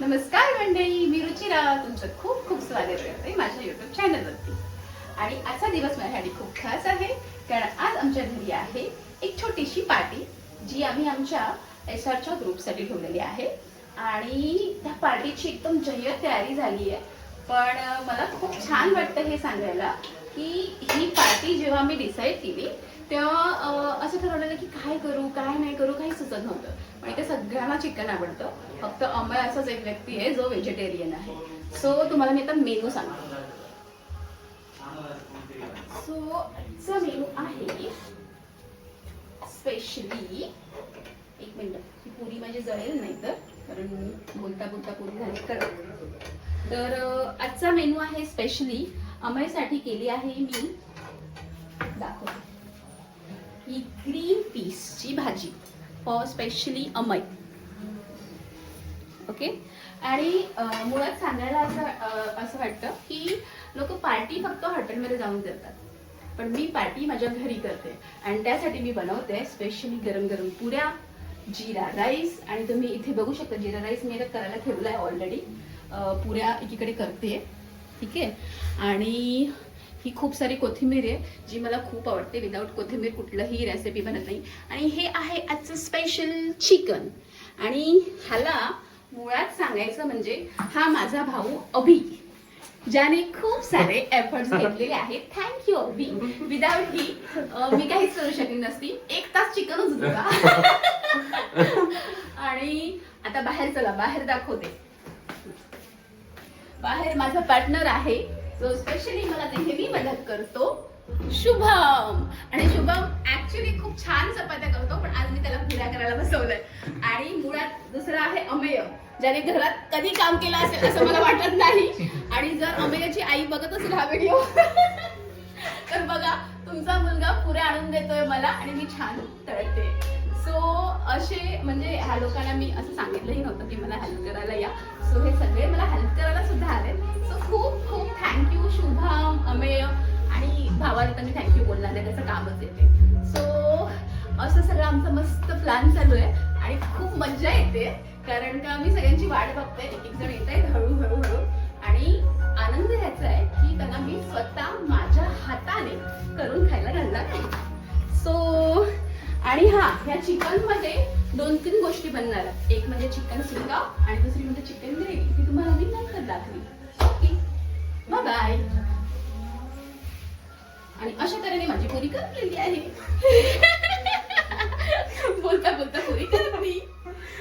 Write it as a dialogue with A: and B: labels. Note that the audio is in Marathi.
A: नमस्कार मंडळी मी रुचिरा. तुमचं खूप खूप स्वागत करते माझ्या युट्यूब चॅनलवरती आणि आजचा दिवस माझ्यासाठी खूप खास आहे कारण आज आमच्या घरी आहे एक छोटीशी पार्टी जी आम्ही आमच्या एस आरच्या ग्रुपसाठी ठेवलेली आहे. आणि त्या पार्टीची एकदम जय्यत तयारी झाली आहे. पण मला खूप छान वाटतं हे सांगायला की ही पार्टी जेव्हा मी डिसाईड केली तेव्हा असं ठरवलेलं की काय करू काय नाही करू काही सुचत नव्हतं. पण इथे सगळ्यांना चिकन आवडतं. फक्त अमय असाच एक व्यक्ती आहे जो व्हेजिटेरियन आहे. सो तुम्हाला मी आता मेनू सांगतो. सो आजचा मेनू आहे स्पेशली एक मिनिट ही पुरी माझी जळेल नाही तर कारण बोलता बोलता पुरी झाली तर. तर आजचा मेनू आहे स्पेशली अमयसाठी केली आहे मी दाखवते. ही ग्रीन पीसची भाजी फॉर स्पेशली अमय. ओके आणि मुळात सांगायला असं असं वाटतं की लोक पार्टी फक्त हॉटेलमध्ये जाऊन करतात. पण मी पार्टी माझ्या घरी करते. आणि त्यासाठी मी बनवते स्पेशली गरम गरम पुऱ्या जिरा राईस. आणि तुम्ही इथे बघू शकता जिरा राईस मी आता करायला ठेवला आहे ऑलरेडी पुऱ्या एकीकडे करते. ठीक? आहे आणि ही खूप सारी कोथिंबीर आहे जी मला खूप आवडते. विदाऊट कोथिंबीर कुठलंही रेसिपी बनत नाही. आणि हे आहे आजचं स्पेशल चिकन आणि ह्याला मुळात सांगायचं म्हणजे हा माझा भाऊ अभि ज्याने खूप सारे एफर्ट्स घेतलेले आहेत. थँक्यू अभि. विदाऊट ही मी काहीच करू शकली नसती. एक तास चिकनच होता. आणि आता बाहेर चला बाहेर दाखवते. बाहेर माझा पार्टनर आहे. जो स्पेशली मला नेहमी मदत करतो. शुभम. आणि शुभम ऍक्च्युली खूप छान चपात्या करतो पण आज मी त्याला पुऱ्या करायला बसवलंय. आणि मुळात दुसरा आहे अमेय ज्याने घरात कधी काम केलं असेल असं मला वाटत नाही. आणि जर अमेयाची आई बघत असेल हा व्हिडिओ तर बघा तुमचा मुलगा पुऱ्या आणून देतोय मला आणि मी छान तळते. सो असे म्हणजे ह्या लोकांना मी असं सांगितलंही नव्हतं की मला हेल्प करायला या. सो हे सगळे मला हेल्प करायला सुद्धा आले सो खूप अमेय आणि भावाला तर मी थँक्यू बोलणार आहे त्याचं कामच येते. सो असं सगळं आमचं मस्त प्लॅन चालू आहे आणि खूप मज्जा येते कारण का मी सगळ्यांची वाट बघते एक एक जण येत आहेत हळूहळू हळू आणि आनंद घ्यायचा आहे की त्यांना मी स्वतः माझ्या हाताने करून खायला घालणार आहे. सो आणि हा ह्या चिकनमध्ये दोन तीन गोष्टी बनणार आहेत. एक म्हणजे चिकन सुका आणि दुसरी म्हणजे चिकन ग्रेव्ही ती तुम्हाला मी नंतर दाखवी ओके बाय आणि अशा तऱ्हेने माझी पुरी करलेली आहे.